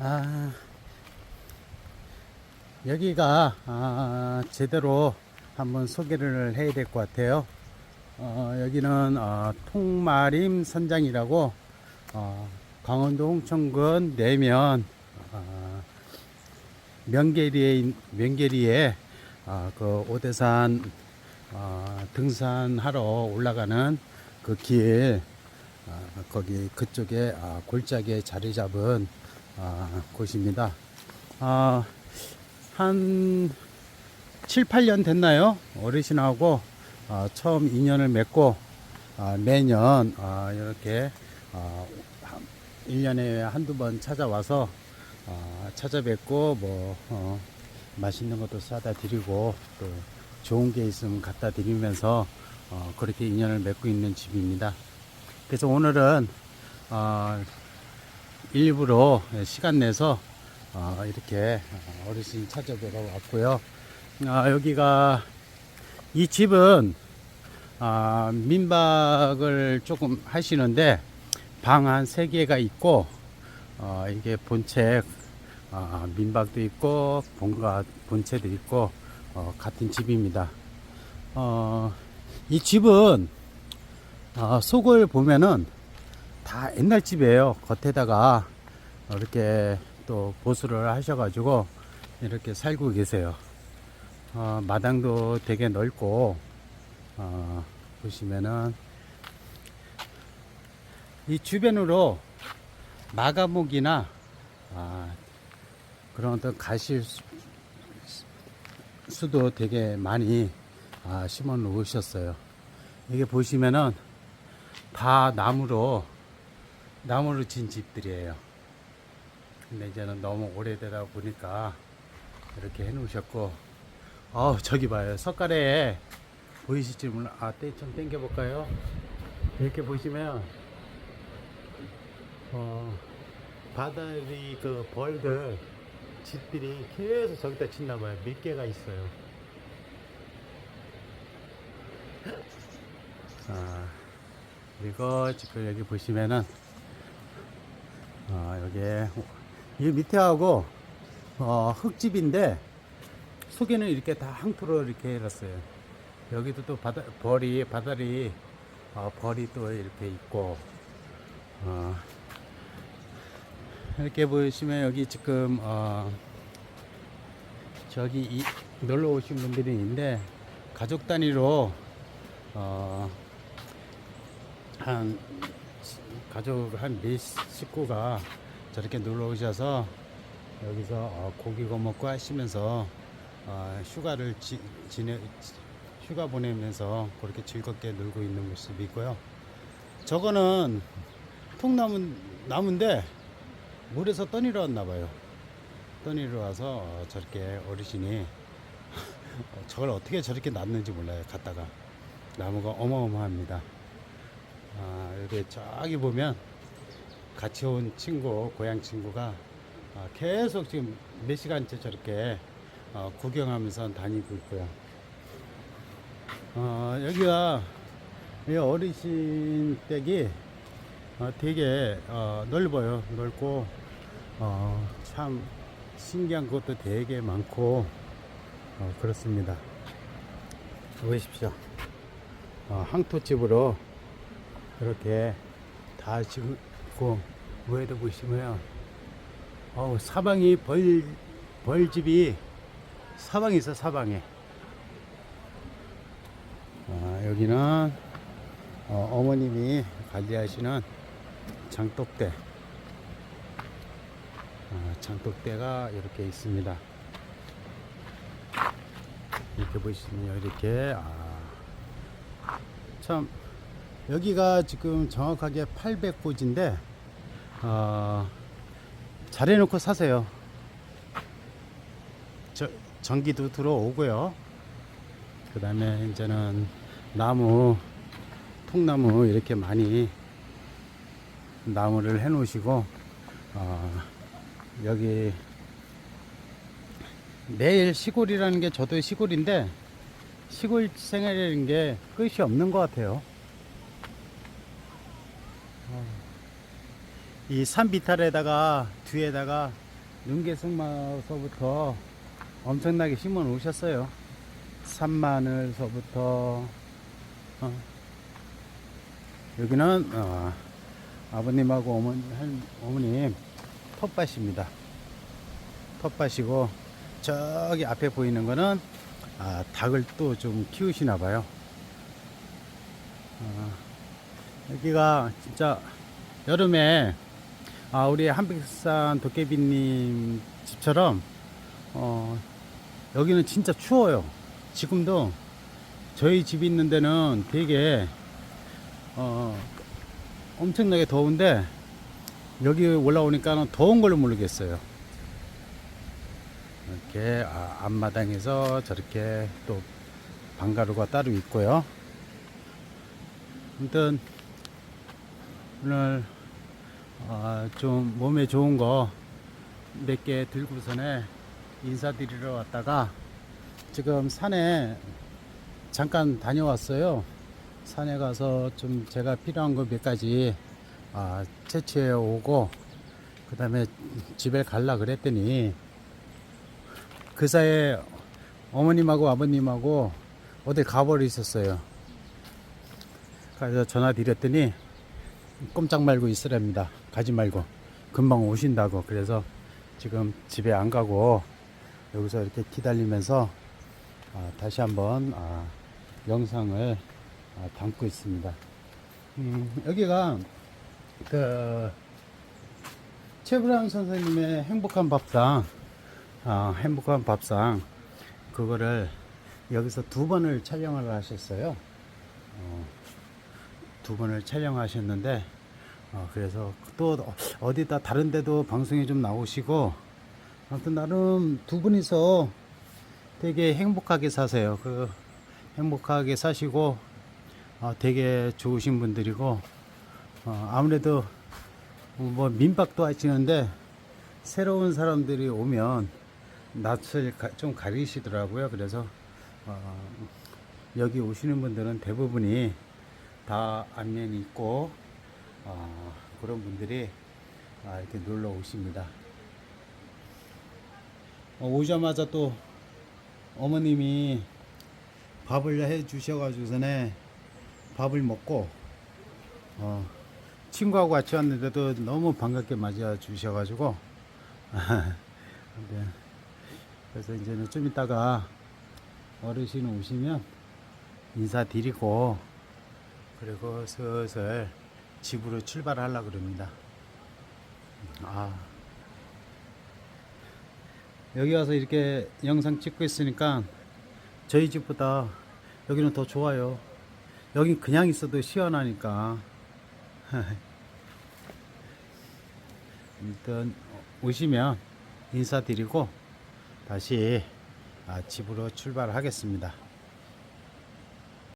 아, 여기가 아, 제대로 한번 소개를 해야 될 것 같아요. 어, 여기는 어, 통마림 선장이라고 어, 강원도 홍천군 내면 어, 명계리에 있- 명계리에 어, 그 오대산 어, 등산하러 올라가는 그길 어, 거기 그쪽에 아, 골짜기에 자리 잡은 아, 곳입니다. 아, 한 7, 8년 됐나요? 어르신하고 아, 처음 인연을 맺고 아, 매년 아, 이렇게 아, 1년에 한두 번 찾아와서 아, 찾아뵙고 뭐 어, 맛있는 것도 사다 드리고 또 좋은 게 있으면 갖다 드리면서 어, 그렇게 인연을 맺고 있는 집입니다. 그래서 오늘은 어, 일부러 시간 내서 어, 이렇게 어르신 찾아뵈러 왔고요. 아, 여기가 이 집은 아, 민박을 조금 하시는데 방 한 세 개가 있고 어, 이게 본체 아, 민박도 있고 본가 본체도 있고 어, 같은 집입니다. 어, 이 집은 어, 속을 보면은 다 옛날 집이에요. 겉에다가 이렇게 또 보수를 하셔가지고 이렇게 살고 계세요. 어, 마당도 되게 넓고 어, 보시면은 이 주변으로 마가목이나 아, 그런 어떤 가실 수- 수도 되게 많이 아, 심어 놓으셨어요. 이게 보시면은 다 나무로 나무로 진 집들이에요. 근데 이제는 너무 오래되다 보니까 이렇게 해 놓으셨고 어 저기 봐요. 석가래에 보이실지 몰라 아좀 당겨 볼까요? 이렇게 보시면 어 바다리 그 벌들 집들이 계속 저기다 짓나 봐요. 몇 개가 있어요. 아 그리고 지금 여기 보시면은 아 여기에 이 밑에하고 어, 흙집인데 속에는 이렇게 다 항토로 이렇게 해놨어요. 여기도 또 바다 벌이 바다리 어, 벌이 또 이렇게 있고 어, 이렇게 보시면 여기 지금 어, 저기 이, 놀러 오신 분들이 있는데 가족 단위로 어, 한 가족 한네 식구가 저렇게 놀러 오셔서 여기서 어, 고기 구워 먹고 하시면서 어, 휴가를 지, 지내 휴가 보내면서 그렇게 즐겁게 놀고 있는 모습이고요. 저거는 통나무 나무인데 물에서 떠내려 왔나 봐요. 떠내려 와서 어, 저렇게 어르신이 어, 저걸 어떻게 저렇게 놨는지 몰라요. 갔다가 나무가 어마어마합니다. 아, 여기 저기 보면 같이 온 친구, 고향 친구가 아, 계속 지금 몇 시간째 저렇게 어, 구경하면서 다니고 있고요. 어, 여기가 이 어르신 댁이 어, 되게 어, 넓어요. 넓고 어, 참 신기한 것도 되게 많고 어, 그렇습니다. 보십시오. 어, 항토집으로 이렇게 다 지고 위에도 보시면 어우 사방이 벌 벌집이 사방에 있어 사방에. 아, 여기는 어, 머님이 관리하시는 장독대. 아, 장독대가 이렇게 있습니다. 이렇게 보시면 이렇게 아, 참 여기가 지금 정확하게 800고지인데 어, 잘해놓고 사세요. 저, 전기도 들어오고요. 그 다음에 이제는 나무, 통나무 이렇게 많이 나무를 해 놓으시고, 어, 여기 매일 시골이라는 게 저도 시골인데, 시골 생활이라는 게 끝이 없는 것 같아요. 이 산 비탈에다가 뒤에다가 능계승마서부터 엄청나게 심어 놓으셨어요. 산마늘서부터 어. 여기는 어, 아버님하고 어머니, 할- 어머님 텃밭입니다. 텃밭이고 저기 앞에 보이는 거는 아, 닭을 또 좀 키우시나 봐요. 어, 여기가 진짜 여름에 아, 우리 한백산 도깨비님 집처럼 어, 여기는 진짜 추워요. 지금도 저희 집 있는 데는 되게 어, 엄청나게 더운데 여기 올라오니까는 더운 걸로 모르겠어요. 이렇게 아, 앞마당에서 저렇게 또 방가루가 따로 있고요. 아무튼 오늘 아, 좀 몸에 좋은 거 몇 개 들고서네 인사드리러 왔다가 지금 산에 잠깐 다녀왔어요. 산에 가서 좀 제가 필요한 거 몇 가지 아, 채취해 오고 그 다음에 집에 갈라 그랬더니 그 사이에 어머님하고 아버님하고 어딜 가버리셨어요. 그래서 전화 드렸더니 꼼짝 말고 있으랍니다. 가지 말고 금방 오신다고. 그래서 지금 집에 안 가고 여기서 이렇게 기다리면서 아, 다시 한번 아, 영상을 아, 담고 있습니다. 음, 여기가 그 최브라운 선생님의 행복한 밥상, 아, 행복한 밥상 그거를 여기서 두 번을 촬영을 하셨어요. 어, 두 번을 촬영하셨는데 어, 그래서 또 어디다 다른 데도 방송에 좀 나오시고 아무튼 나름 두 분이서 되게 행복하게 사세요. 그 행복하게 사시고 어, 되게 좋으신 분들이고 어, 아무래도 뭐 민박도 하시는데 새로운 사람들이 오면 낯을 가- 좀 가리시더라고요. 그래서 어, 여기 오시는 분들은 대부분이 다 안면이 있고 어, 그런 분들이 아, 이렇게 놀러 오십니다. 어, 오자마자 또 어머님이 밥을 해 주셔가지고서네 밥을 먹고 어, 친구하고 같이 왔는데도 너무 반갑게 맞아 주셔가지고 네. 그래서 이제는 좀 이따가 어르신 오시면 인사드리고 그리고 슬슬 집으로 출발하려 그럽니다. 아 여기 와서 이렇게 영상 찍고 있으니까 저희 집보다 여기는 더 좋아요. 여긴 그냥 있어도 시원하니까. 일단 오시면 인사드리고 다시 아, 집으로 출발하겠습니다.